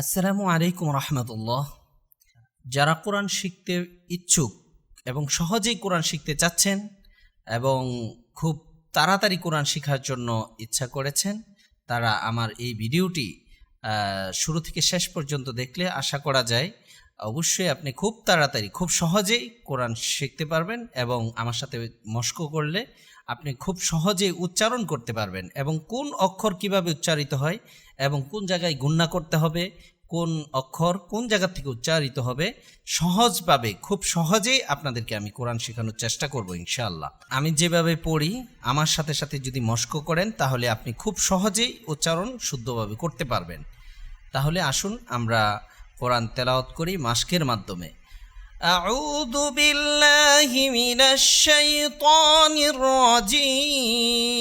আসসালামু আলাইকুম রহমতুল্লাহ। যারা কোরআন শিখতে ইচ্ছুক এবং সহজেই কোরআন শিখতে চাচ্ছেন এবং খুব তাড়াতাড়ি কোরআন শেখার জন্য ইচ্ছা করেছেন, তারা আমার এই ভিডিওটি শুরু থেকে শেষ পর্যন্ত দেখলে আশা করা যায়, অবশ্যই আপনি খুব তাড়াতাড়ি, খুব সহজেই কোরআন শিখতে পারবেন এবং আমার সাথে মস্ক করলে আপনি খুব সহজেই উচ্চারণ করতে পারবেন এবং কোন অক্ষর কীভাবে উচ্চারিত হয় এবং কোন জায়গায় গুণনা করতে হবে, কোন অক্ষর কোন জায়গা থেকে উচ্চারিত হবে সহজভাবে, খুব সহজেই আপনাদেরকে আমি কোরআন শেখানোর চেষ্টা করব ইনশাআল্লাহ। আমি যেভাবে পড়ি, আমার সাথে সাথে যদি মস্ক করেন, তাহলে আপনি খুব সহজেই উচ্চারণ শুদ্ধভাবে করতে পারবেন। তাহলে আসুন আমরা কোরআন তেলাওয়াত করি মাস্কের মাধ্যমে। أعوذ بالله من الشيطان الرجيم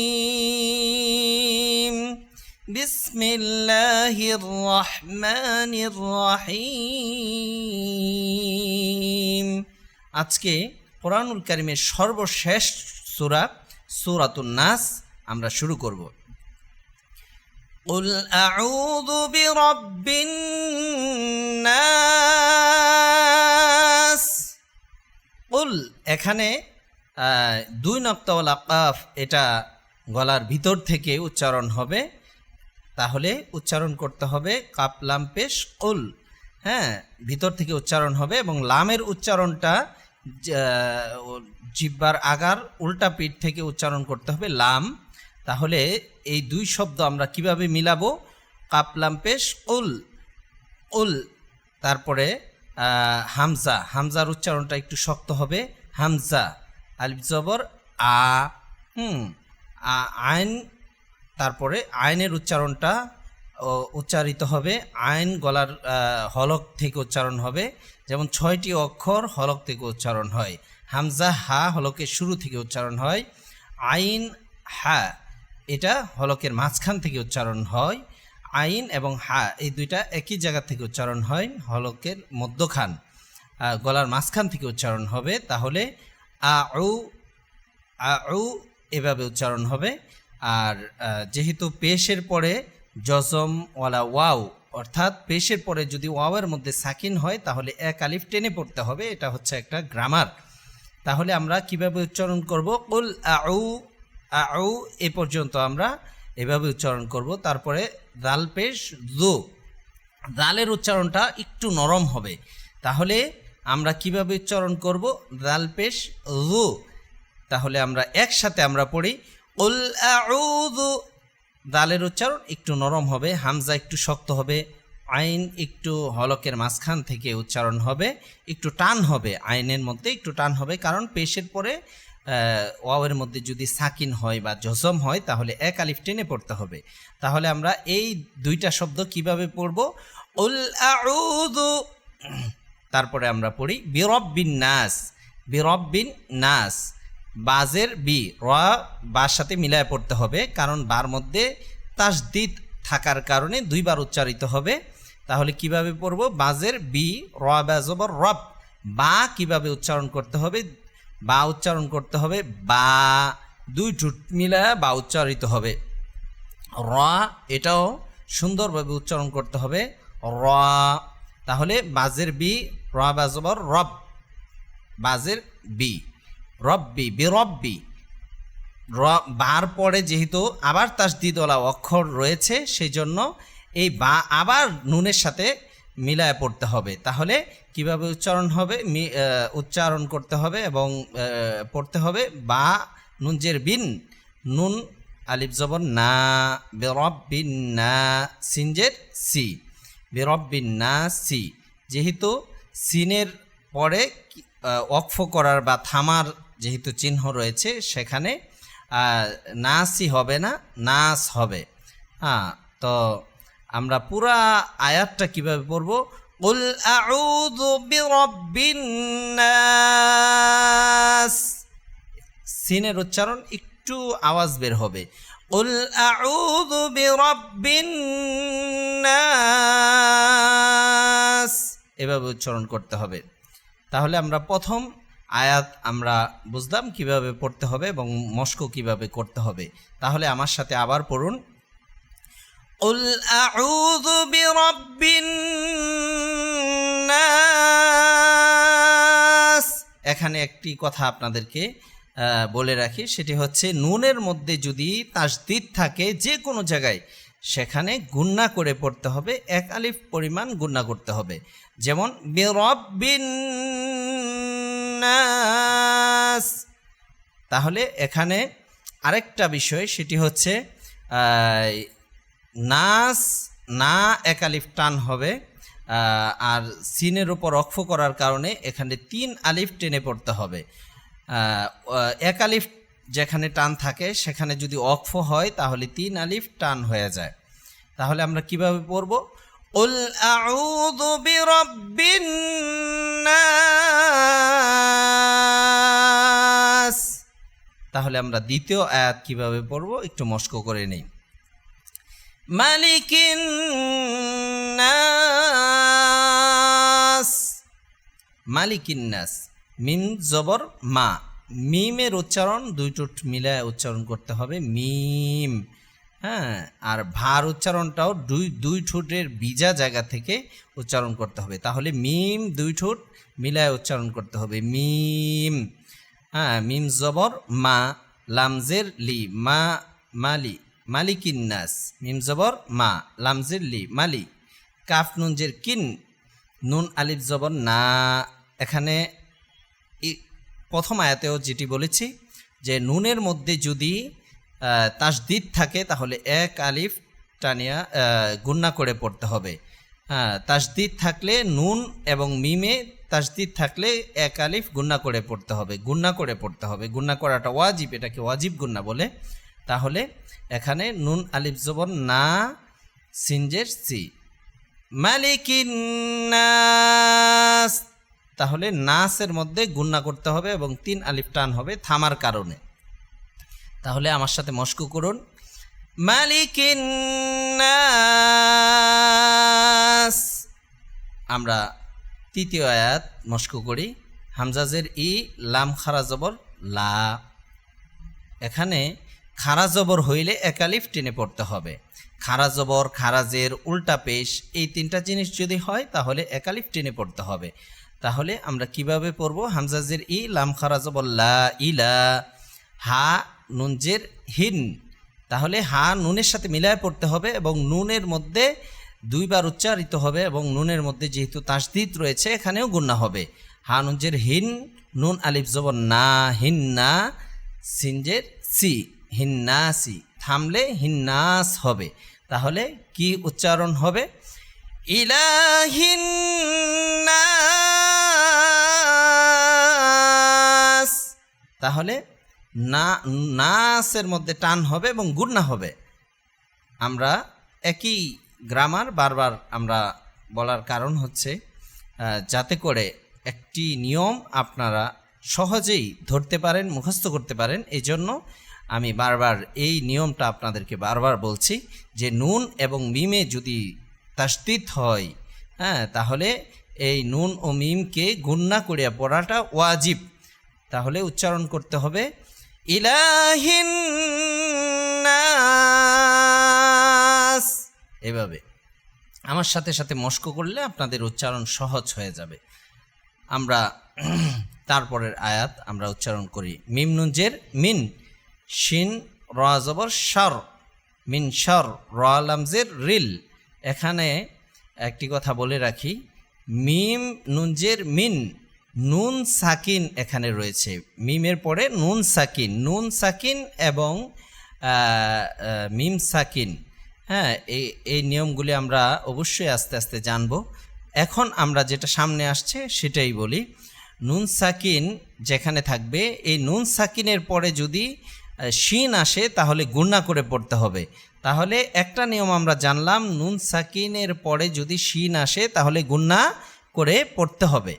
بسم الله الرحمن الرحيم আজকে কোরআনুল কারিমের সর্বশেষ সূরা সূরাতুন নাস আমরা শুরু করব قل أعوذ برب الناس قل এখানে আহ, দুই নক্তাওয়ালা কাফ এটা গলার ভিতর থেকে উচ্চারণ হবে তাহলে উচ্চারণ করতে হবে কাপ লাম পেশ কুল হ্যাঁ ভিতর থেকে উচ্চারণ হবে এবং লামের উচ্চারণটা যা- ও- জিব্বার আগার উল্টা পিঠ থেকে উচ্চারণ করতে হবে লাম তাহলে এই দুই শব্দ আমরা কীভাবে মিলাবো? কাপ, লাম, পেশ, উল। উল, তারপরে হামজা। হামজার উচ্চারণটা একটু শক্ত হবে। হামজা, আলিফ জবর, আ, হুম আইন, তারপরে আইনের উচ্চারণটা উচ্চারিত হবে। আইন গলার হলক থেকে উচ্চারণ হবে। যেমন ছয়টি অক্ষর হলক থেকে উচ্চারণ হয়। হামজা, হা, হলকের শুরু থেকে উচ্চারণ হয়। আইন, হা এটা হলকের মাঝখান থেকে উচ্চারণ হয়, আইন এবং হা, এই দুইটা একই জায়গা থেকে উচ্চারণ হয়, হলকের মধ্যখান। গলার মাঝখান থেকে উচ্চারণ হবে, তাহলে আ আউ এভাবে উচ্চারণ হবে। আর যেহেতু পেশের পরে জজম ওয়ালা ওয়াও, অর্থাৎ পেশের পরে যদি ওয়াওয়ের মধ্যে সাকিন হয়, তাহলে এক আলিফ টেনে পড়তে হবে, এটা হচ্ছে একটা গ্রামার। তাহলে আমরা কীভাবে উচ্চারণ করব? কুল আউ আউ, এ পর্যন্ত আমরা এভাবে উচ্চারণ করব। তারপরে দাল পেশ, জু। দালের উচ্চারণটা একটু নরম হবে। তাহলে আমরা কীভাবে উচ্চারণ করব? দাল পেশ, জু। তাহলে আমরা একসাথে আমরা পড়ি, উল আউযু। দালের উচ্চারণ একটু নরম হবে, হামজা একটু শক্ত হবে, আইন একটু হলকের মাঝখান থেকে উচ্চারণ হবে, একটু টান হবে, আইনের মধ্যে একটু টান হবে, কারণ পেশের পরে ওয়াওয়ের মধ্যে যদি সাকিন হয় বা জজম হয়, তাহলে এক আলিফ টেনে পড়তে হবে। তাহলে আমরা এই দুইটা শব্দ কীভাবে পড়ব? উল তারপরে আমরা পড়ি, বিরব্বিন নাস বিরব্বিন নাস, বাজের বি, র, বার সাথে মিলায় পড়তে হবে, কারণ বার মধ্যে তাসদিদ থাকার কারণে দুইবার উচ্চারিত হবে। তাহলে কীভাবে পড়ব? বাজের বি, র বাজবর রব, বা কীভাবে উচ্চারণ করতে হবে? বা উচ্চারণ করতে হবে, বা দুই ঠুট মিলায় বা উচ্চারিত হবে। র, এটাও সুন্দরভাবে উচ্চারণ করতে হবে। র, তাহলে বাজের বি, র বাজবর রব। বাজের বি, রব্বি, বিরব্বি। র, বার পরে যেহেতু আবার তাসদিদওয়ালা অক্ষর রয়েছে সেই জন্য এই বা আবার নুনের সাথে মিলায় পড়তে হবে। তাহলে কীভাবে উচ্চারণ হবে? উচ্চারণ করতে হবে এবং পড়তে হবে বা নুনজের বিন, নুন, আলিফ জবর না বেরব বিন না, সিনজের সি। বেরব বিন না, সি। যেহেতু সিনের পরে ওয়াকফ করার বা থামার যেহেতু চিহ্ন রয়েছে, সেখানে নাসই হবে না, নাস হবে। হ্যাঁ তো আমরা পুরা আয়াতটা কিভাবে পড়ব قل أعوذ برب الناس সিনের উচ্চারণ একটু আওয়াজ বের হবে قل أعوذ برب الناس এভাবে উচ্চারণ করতে হবে তাহলে আমরা প্রথম আয়াত আমরা বুঝলাম কিভাবে পড়তে হবে এবং মস্ক কিভাবে করতে হবে তাহলে আমার সাথে আবার পড়ুন قل أعوذ برب الناس এখানে একটি কথা আপনাদেরকে বলে রাখি। সেটি হচ্ছে, নুনের মধ্যে যদি তাসদিদ থাকে যে কোনো জায়গায়, সেখানে গুন্না করে পড়তে হবে, এক আলিফ পরিমাণ গুন্না করতে হবে। যেমন তাহলে এখানে আরেকটা বিষয়, সেটি হচ্ছে নাস, না একালিফ টান হবে আর সিনের উপর অক্ষ করার কারণে এখানে তিন আলিফ টেনে পড়তে হবে। এক আলিফ যেখানে টান থাকে, সেখানে যদি অক্ষ হয়, তাহলে তিন আলিফ টান হয়ে যায়। তাহলে আমরা কীভাবে পড়ব? উল নাস তাহলে আমরা দ্বিতীয় আয়াত কীভাবে পড়ব? একটু মস্ক করে নেই। মালিকিন নাস। মালিকিন নাস, মিম জবর মা। মিমের উচ্চারণ দুই টুট মিলায় উচ্চারণ করতে হবে মিম। হ্যাঁ আর ভার উচ্চারণটাও দুই দুই ঠোঁটের বিজা জায়গা থেকে উচ্চারণ করতে হবে। তাহলে মিম দুই ঠোঁট মিলায় উচ্চারণ করতে হবে মিম। হ্যাঁ মিম জবর মা, লামজের লি, মা, মালি। মালিকিন্নাস মিম জবর মা লামজের লি, মালি। কাফ নুনজের কিন, নুন আলিফ জবর না। এখানে প্রথম আয়াতেও যেটি বলেছি যে নুনের মধ্যে যদি তাসদিদ থাকে তাহলে এক আলিফ টানিয়া গুন্না করে পড়তে হবে। হ্যাঁ তাসদিদ থাকলে নুন এবং মিমে তাসদিদ থাকলে এক আলিফ গুন্না করে পড়তে হবে গুন্না করে পড়তে হবে। গুন্না করাটা ওয়াজিব, এটাকে ওয়াজিব গুন্না বলে। তাহলে এখানে নুন আলিফ জবর না, সিনজের সি। মালিকিন্নাস তাহলে নাসের মধ্যে গুন্না করতে হবে এবং তিন আলিফ টান হবে থামার কারণে। তাহলে আমার সাথে মস্ক করুন। মালিকিন্নাস আমরা তৃতীয় আয়াত মস্ক করি। হামজাজের ই, লাম খারা জবর, লা। এখানে খারা জবর হইলে একালিফ টেনে পড়তে হবে। খারা জবর খারাজের উল্টা পেশ, এই তিনটা জিনিস যদি হয়, তাহলে একালিফ টেনে পড়তে হবে। তাহলে আমরা কীভাবে পড়ব? হামজাজের ই, লাম খারা জবর, লা ইলা, হা নুনজের হিন। তাহলে হা, নুনের সাথে মিলায় পড়তে হবে এবং নুনের মধ্যে দুইবার উচ্চারিত হবে এবং নুনের মধ্যে যেহেতু তাসদিদ রয়েছে, এখানেও গুন্না হবে। হা নুনজের হিন, নুন আলিফ জবর, না, হিন, না সিনজের সি। হিন্নাসি, থামলে হিন্নাস হবে। তাহলে কি উচ্চারণ হবে? ইলাহিন্নাস। তাহলে না, নাসের মধ্যে টান হবে এবং গুন্না হবে। আমরা একই গ্রামার, বারবার আমরা বলার কারণ হচ্ছে যাতে করে একটি নিয়ম আপনারা সহজেই ধরতে পারেন, মুখস্থ করতে পারেন। এই জন্য আমি বারবার এই নিয়মটা আপনাদেরকে বারবার বলছি যে নুন এবং মিমে যদি তাস্তিত হয় হ্যাঁ তাহলে এই নুন ও মিমকে গুন্না করিয়া পড়াটা ওয়াজিব। তাহলে উচ্চারণ করতে হবে, ইলাহিন এভাবে। আমার সাথে সাথে মস্ক করলে আপনাদের উচ্চারণ সহজ হয়ে যাবে। আমরা তারপরের আয়াত আমরা উচ্চারণ করি, মিম নুনজের মিন। শিন, র জবর, শর। মিন শর, র লামজের রিল। এখানে একটি কথা বলে রাখি। মিম নুনজের মিন। নুন সাকিন এখানে রয়েছে। মিমের পরে নুন সাকিন। নুন সাকিন এবং মিম সাকিন। হ্যাঁ এই এই নিয়মগুলি আমরা অবশ্যই আস্তে আস্তে জানব। এখন আমরা যেটা সামনে আসছে সেটাই বলি। নুন সাকিন যেখানে থাকবে, এই নুন সাকিনের পরে যদি শিন আসে, তাহলে গুণা করে পড়তে হবে। তাহলে একটা নিয়ম আমরা জানলাম, নুন সাকিনের পরে যদি শিন আসে, তাহলে গুন্না করে পড়তে হবে।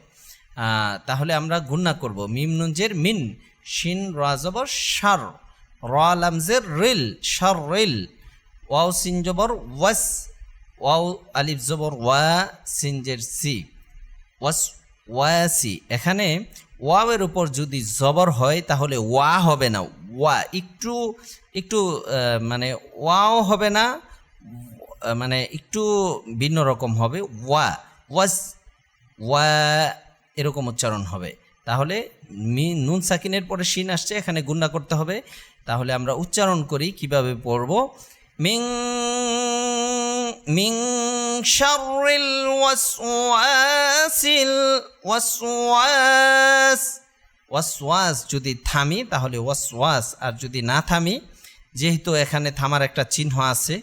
তাহলে আমরা গুন্না করব। মিম নুনজের মিন, শিন রাজবর সার র লামজের রিল সার রিল, ওয়াও সিন জবর ওয়াস, ওয়াও আলিফ জবর ওয়া, সিনজের সি, ওয়াস ওয়াসি এখানে ওয়াওয়ের উপর যদি জবর হয়, তাহলে ওয়া হবে না ওয়া, একটু একটু মানে ওয়াও হবে না মানে একটু ভিন্ন রকম হবে। ওয়া ওয়াস ওয়া এরকম উচ্চারণ হবে। তাহলে মি, নুন সাকিনের পরে শিন আসছে, এখানে গুন্না করতে হবে। তাহলে আমরা উচ্চারণ করি, কীভাবে পড়ব? মিং মিং শাররিল ওয়াসওয়াসিল ওয়াসওয়াস। ওয়াসওয়াস যদি থামি, তাহলে ওয়াসওয়াস, আর যদি না থামি, যেহেতু এখানে থামার একটা চিহ্ন আছে,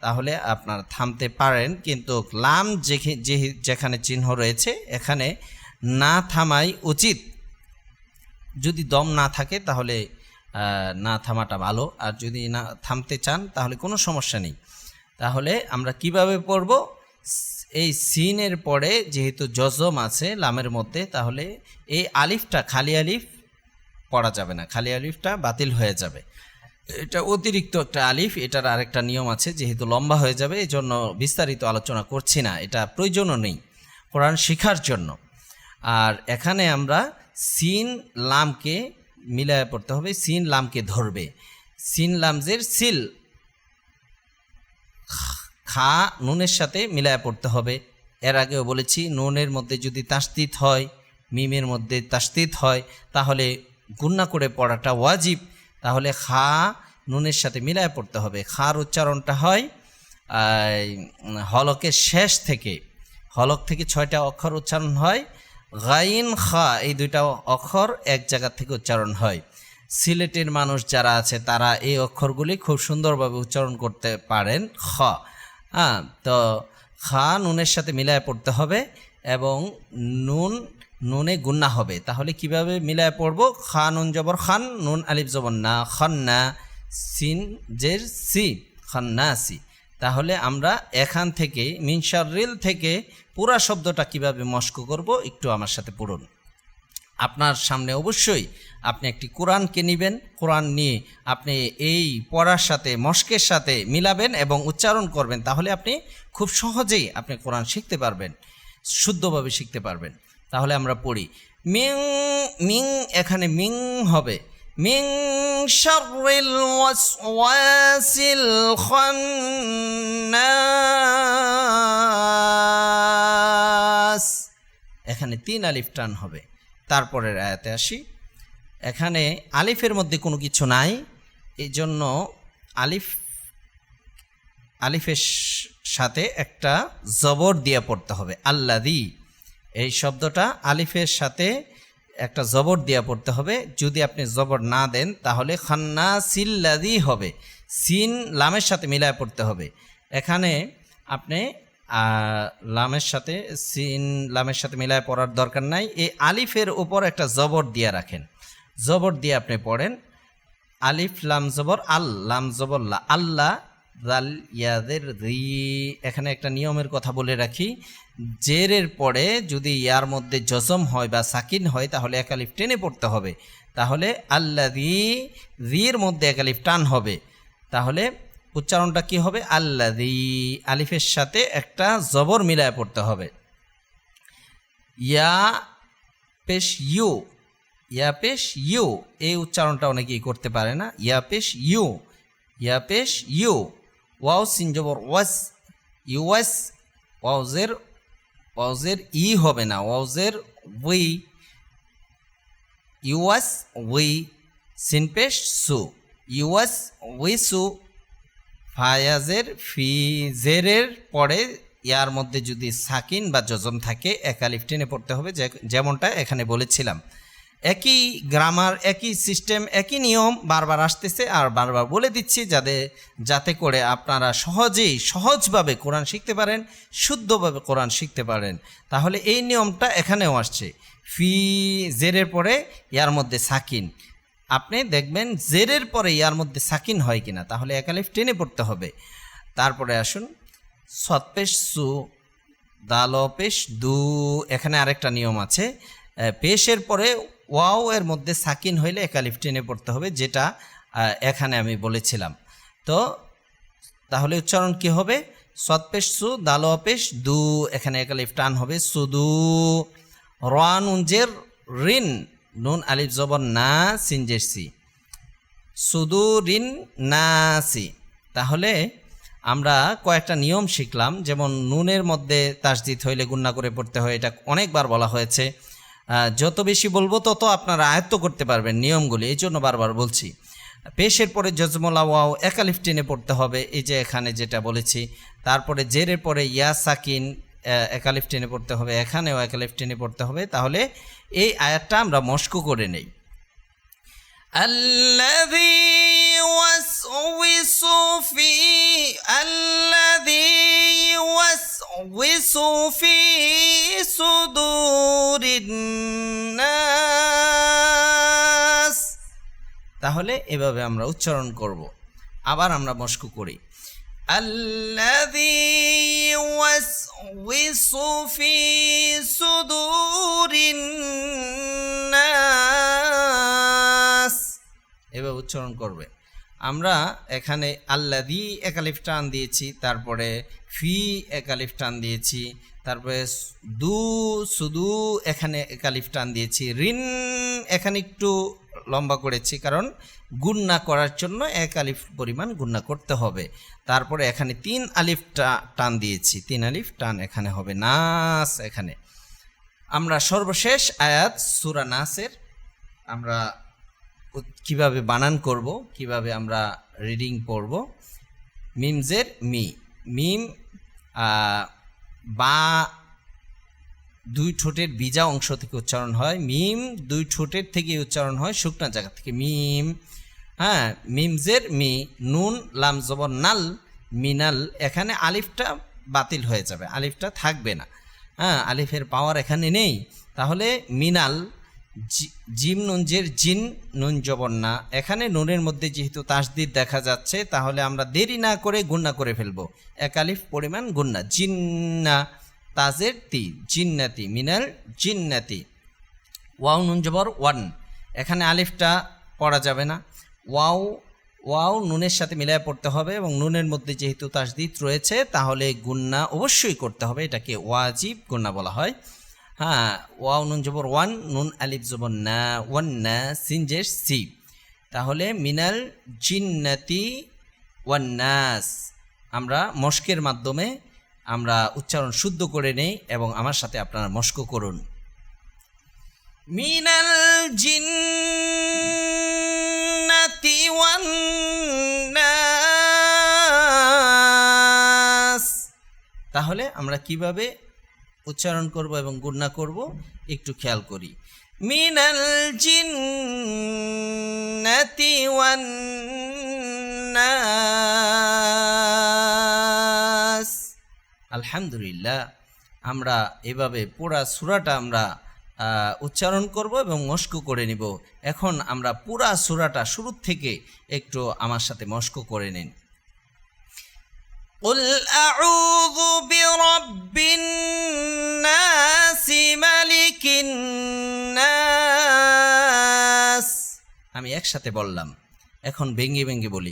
তাহলে আপনার থামতে পারেন। কিন্তু লাম যে যেখানে চিহ্ন রয়েছে, এখানে না থামাই উচিত। যদি দম না থাকে, তাহলে না থামাটা ভালো। আর যদি না থামতে চান, তাহলে কোনো সমস্যা নেই। তাহলে আমরা কীভাবে পড়ব? এই সিনের পরে যেহেতু জজম আছে লামের মধ্যে, তাহলে এই আলিফটা, খালি আলিফ পড়া যাবে না। খালি আলিফটা বাতিল হয়ে যাবে। এটা অতিরিক্ত একটা আলিফ, এটার আরেকটা নিয়ম আছে, যেহেতু লম্বা হয়ে যাবে এই জন্য বিস্তারিত আলোচনা করছি না। এটা প্রয়োজনও নেই, কোরআন শিখার জন্য। আর এখানে আমরা সিন লামকে মিলায় পড়তে হবে, সিন লামকে ধরবে। সিন লামজের সিল। খা নুনের সাথে মিলায় পড়তে হবে। এর আগেও বলেছি, নুনের মধ্যে যদি তাস্তিত হয়, মিমের মধ্যে তাস্তিত হয়, তাহলে গুন্না করে পড়াটা ওয়াজিব। তাহলে খা নুনের সাথে মিলায় পড়তে হবে। খার উচ্চারণটা হয় হলকের শেষ থেকে, হলক থেকে ছয়টা অক্ষর উচ্চারণ হয়। গাইন খা, এই দুইটা অক্ষর এক জায়গা থেকে উচ্চারণ হয়। সিলেটের মানুষ যারা আছে, তারা এই অক্ষরগুলি খুব সুন্দরভাবে উচ্চারণ করতে পারেন, খ। হ্যাঁ তো খা নুনের সাথে মিলায় পড়তে হবে এবং নুন, নুনে গুন্না হবে। তাহলে কীভাবে মিলায় পড়ব? খা, নুন জবর খান, নুন আলিফ জবর না খান্না সিন জের সি খান্না সি। তাহলে আমরা এখান থেকে মিনসার রিল থেকে পুরা শব্দটা কীভাবে মস্ক করব? একটু আমার সাথে পড়ুন। আপনার সামনে অবশ্যই আপনি একটি কোরআনকে নেবেন। কোরআন নিয়ে আপনি এই পড়ার সাথে, মস্কের সাথে মিলাবেন এবং উচ্চারণ করবেন। তাহলে আপনি খুব সহজেই আপনি কোরআন শিখতে পারবেন, শুদ্ধভাবে শিখতে পারবেন। তাহলে আমরা পড়ি। মিং মিং, এখানে মিং হবে। মিং শাররিল ওয়াসওয়াসিল খান্নাস। এখানে তিন আলিফ টান হবে। তারপরের আয়াতে আসি। এখানে আলিফের মধ্যে কোনো কিছু নাই এই জন্য আলিফ, আলিফের সাথে একটা জবর দিয়ে পড়তে হবে। আল্লাদি এই শব্দটা আলিফের সাথে একটা জবর দিয়ে পড়তে হবে। যদি আপনি জবর না দেন, তাহলে খান্না সিল্লাদি হবে, সিন, লামের সাথে মিলায় পড়তে হবে। এখানে আপনি লামের সাথে, সিন লামের সাথে মিলায় পড়ার দরকার নাই। এই আলিফের উপর একটা জবর দিয়ে রাখেন। জবর দিয়ে আপনি পড়েন, আলিফ, লাম জবর, আল, লাম জবর আল্লাহ দাল ইয়াদের, রি। এখানে একটা নিয়মের কথা বলে রাখি, জেরের পরে যদি ইয়ার মধ্যে জজম হয় বা সাকিন হয়, তাহলে এক আলিফ টেনে পড়তে হবে। তাহলে আল্লা রি, রির মধ্যে এক আলিফ টান হবে। তাহলে উচ্চারণটা কি হবে? আল্লা রি আলিফের সাথে একটা জবর মিলায় পড়তে হবে। ইয়া পেশ ইউ, ইয়া পেশ ইউ, এই উচ্চারণটা অনেকেই করতে পারে না। ইয়া পেশ ইউ, ইয়া পেশ ইউ, ওয়াও সিন জবর, ওয়াস ইউএস ওয়াউজের ওয়াউজের ই হবে না। ওয়াউজের উই ইউএস উই সিনপেশ সু ইউএস উই সু ফায়াজের ফি জেরের পরে ইয়ার মধ্যে যদি সাকিন বা যজম থাকে একালিফ টেনে পড়তে হবে যেমনটা এখানে বলেছিলাম। একই গ্রামার, একই সিস্টেম, একই নিয়ম বারবার আসতেছে, আর বারবার বলে দিচ্ছি যাতে যাতে করে আপনারা সহজেই, সহজভাবে কোরআন শিখতে পারেন, শুদ্ধভাবে কোরআন শিখতে পারেন। তাহলে এই নিয়মটা এখানেও আসছে। ফি জেরের পরে, ইয়ার মধ্যে সাকিন। আপনি দেখবেন জেরের পরে ইয়ার মধ্যে সাকিন হয় কিনা, তাহলে একালিফ টেনে পড়তে হবে। তারপরে আসুন সৎপেশ সু, দাল পেশ দু, এখানে আরেকটা নিয়ম আছে। পেশের পরে ওয়াও এর মধ্যে সাকিন হইলে একালিফ টেনে পড়তে হবে, যেটা এখানে আমি বলেছিলাম। তো, তাহলে উচ্চারণ কি হবে? সৎপেশ সু, দাল পেশ দু, এখানে একালিফ টান হবে সুদু রান উঞ্জের রিন নুন আলিফ জবর না সিনজের সি সুদুরিন নাসি। তাহলে আমরা কয়েকটা নিয়ম শিখলাম, যেমন নুনের মধ্যে তাসদিদ হইলে গুন্না করে পড়তে হয়, এটা অনেকবার বলা হয়েছে। যত বেশি বলব, তত আপনারা আয়ত্ত করতে পারবেন নিয়মগুলি, এই জন্য বারবার বলছি। পেশের পরে জজমলা ওয়াও একালিফ টেনে পড়তে হবে, এই যে এখানে যেটা বলেছি। তারপরে জেরের পরে ইয়া সাকিন একালিফ টেনে পড়তে হবে এখানেও একালিফ টেনে পড়তে হবে তাহলে এই আয়াতটা আমরা মস্কো করে নেই الذي يوسوس في الذي يوسوس في صدور الناس তাহলে এভাবে আমরা উচ্চারণ করব আবার আমরা মস্কু করি الذي يوسوس في صدور الناس এভাবে উচ্চারণ করবে আমরা এখানে আল্লাদি একালিফ টান দিয়েছি তারপরে ফি একালিফ টান দিয়েছি তারপরে স- দু শুধু এখানে একালিফ টান দিয়েছি ঋণ এখানে একটু লম্বা করেছি, কারণ গুণনা করার জন্য এক আলিফ পরিমাণ গুণনা করতে হবে। তারপরে এখানে তিন আলিফ টান দিয়েছি, তিন আলিফ টান এখানে হবে, নাস এখানে। আমরা সর্বশেষ আয়াত সুরা নাসের, আমরা কীভাবে বানান করব, কীভাবে আমরা রিডিং পড়ব মিমজের মি, মিম বা দুই ঠোঁটের বিজা অংশ থেকে উচ্চারণ হয় মিম, দুই ঠোঁটের থেকে উচ্চারণ হয় শুকনা জায়গা থেকে মিম। হ্যাঁ মিমজের মি, নুন, লাম জবর নাল, মিনাল, এখানে আলিফটা বাতিল হয়ে যাবে, আলিফটা থাকবে না। হ্যাঁ আলিফের পাওয়ার এখানে নেই। তাহলে মিনাল জিম নুনজের জিন, নুন জবর না। এখানে নুনের মধ্যে যেহেতু তাসদির দেখা যাচ্ছে, তাহলে আমরা দেরি না করে গুন্না করে ফেলব। এক আলিফ পরিমাণ গুন্না জিন্না তাজের তি, জিন্নাতি, মিনাল জিন্নাতি। ওয়াও নুন জবর ওয়ান। এখানে আলিফটা পড়া যাবে না। ওয়াও ওয়াও নুনের সাথে মিলায় পড়তে হবে এবং নুনের মধ্যে যেহেতু তাসদিদ রয়েছে, তাহলে গুন্না অবশ্যই করতে হবে। এটাকে ওয়াজিব গুন্না বলা হয়। হ্যাঁ ওয়াও নুন জবর ওয়ান, নুন আলিফ জবর না, ওয়ান না সিনজের সি। তাহলে মিনাল জিন্নাতি ওয়ান্নাস আমরা মস্কের মাধ্যমে আমরা উচ্চারণ শুদ্ধ করে নেই এবং আমার সাথে আপনারা মস্ক করুন। মিনাল জিন্নাতি তাহলে আমরা কীভাবে উচ্চারণ করব এবং গুণনা করব একটু খেয়াল করি। মিনাল জিন্নাতি ওয়ান্নাস আলহামদুলিল্লাহ আমরা এভাবে পুরা সুরাটা আমরা আহ, উচ্চারণ করব এবং মস্ক করে নিব এখন আমরা পুরা সুরাটা শুরু থেকে একটু আমার সাথে মস্ক করে নিন قل أعوذ برب الناس ملك الناس আমি একসাথে বললাম এখন ভেঙ্গে ভেঙ্গে বলি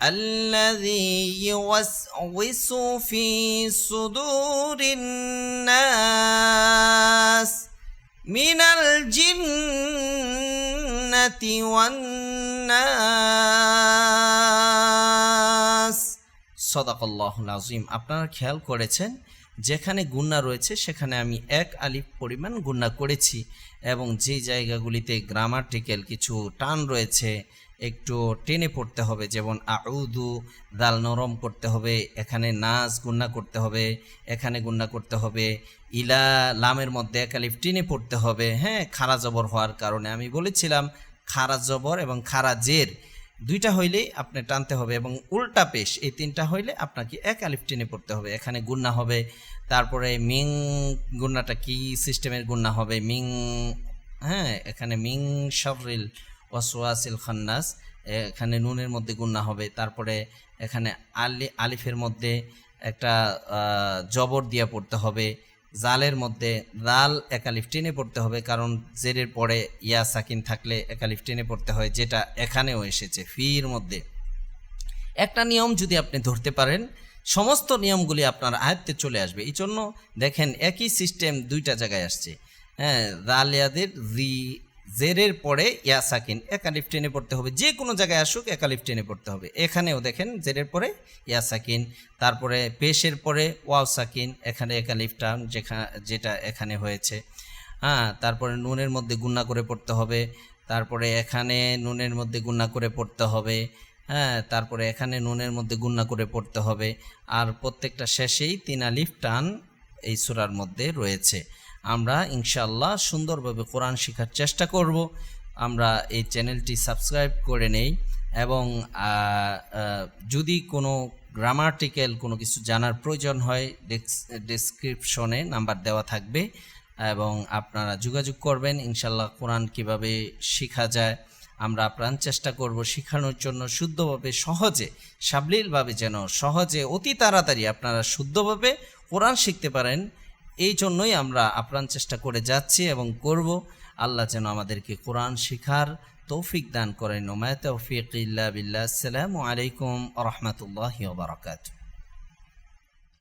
الذي يوسوس في صدور الناس من الجنة والناس সদাকল্লাহুল আজিম আপনারা খেয়াল করেছেন যেখানে গুন্না রয়েছে সেখানে আমি এক আলিফ পরিমাণ গুন্না করেছি এবং যে জায়গাগুলিতে গ্রামাটিক্যাল কিছু টান রয়েছে একটু টেনে পড়তে হবে, যেমন আউদু দাল নরম করতে হবে, এখানে নাচ গুন্না করতে হবে, এখানে গুন্না করতে হবে, ইলা লামের মধ্যে এক আলিফ টেনে পড়তে হবে হ্যাঁ খারা জবর হওয়ার কারণে। আমি বলেছিলাম খারা জবর এবং খারা জের, দুইটা হইলেই আপনি টানতে হবে এবং উল্টা পেশ, এই তিনটা হইলে আপনাকে এক আলিফ টেনে পড়তে হবে। এখানে গুন্না হবে, তারপরে মিং গুন্নাটা কি সিস্টেমের গুন্না হবে? মিং হ্যাঁ এখানে মিং শরিল ওয়াসওয়াসিল খান্নাস, এখানে নুনের মধ্যে গুন্না হবে। তারপরে এখানে আলি, আলিফের মধ্যে একটা জবর দিয়া পড়তে হবে। জালের মধ্যে জাল একালিফ টেনে পড়তে হবে, কারণ জেরের পরে ইয়া সাকিন থাকলে একালিফ টেনে পড়তে হয়, যেটা এখানেও এসেছে, ফির মধ্যে। একটা নিয়ম যদি আপনি ধরতে পারেন, সমস্ত নিয়মগুলি আপনার আয়ত্তে চলে আসবে। এই জন্য দেখেন, একই সিস্টেম দুইটা জায়গায় আসছে। হ্যাঁ রালিয়াদের রি জেরের পরে ইয়া সাকিন একালিফ টেনে পড়তে হবে। যে কোনো জায়গায় আসুক একালিফ টেনে পড়তে হবে। এখানেও দেখেন, জেরের পরে ইয়া সাকিন তারপরে পেশের পরে ওয়াও সাকিন এখানে একালিফ টার্ম যেখা, যেটা এখানে হয়েছে। হ্যাঁ তারপরে নুনের মধ্যে গুন্না করে পড়তে হবে। তারপরে এখানে নুনের মধ্যে গুন্না করে পড়তে হবে। হ্যাঁ তারপরে এখানে নুনের মধ্যে গুন্না করে পড়তে হবে। আর প্রত্যেকটা শেষেই তিন আলিফ টান এই সুরার মধ্যে রয়েছে। আমরা ইনশাল্লাহ সুন্দরভাবে কোরআন শেখার চেষ্টা করব। আমরা এই চ্যানেলটি সাবস্ক্রাইব করে নেই এবং যদি কোনো গ্রামাটিক্যাল কোনো কিছু জানার প্রয়োজন হয় ডেসক্রিপশনে নাম্বার দেওয়া থাকবে এবং আপনারা যোগাযোগ করবেন। ইনশাল্লাহ কোরআন কীভাবে শেখা যায়, আমরা প্রাণ চেষ্টা করব শেখানোর জন্য শুদ্ধভাবে, সহজে, সাবলীলভাবে যেন সহজে অতি তাড়াতাড়ি আপনারা শুদ্ধভাবে কোরআন শিখতে পারেন। এই জন্যই আমরা আপ্রাণ চেষ্টা করে যাচ্ছি এবং করব। আল্লাহ যেন আমাদেরকে কোরআন শিখার তৌফিক দান করেন। ওমায় তৌফিক ইল্লা বিল্লাহ। আসসালামু আলাইকুম রহমতুল্লাহ বারকাতুহ।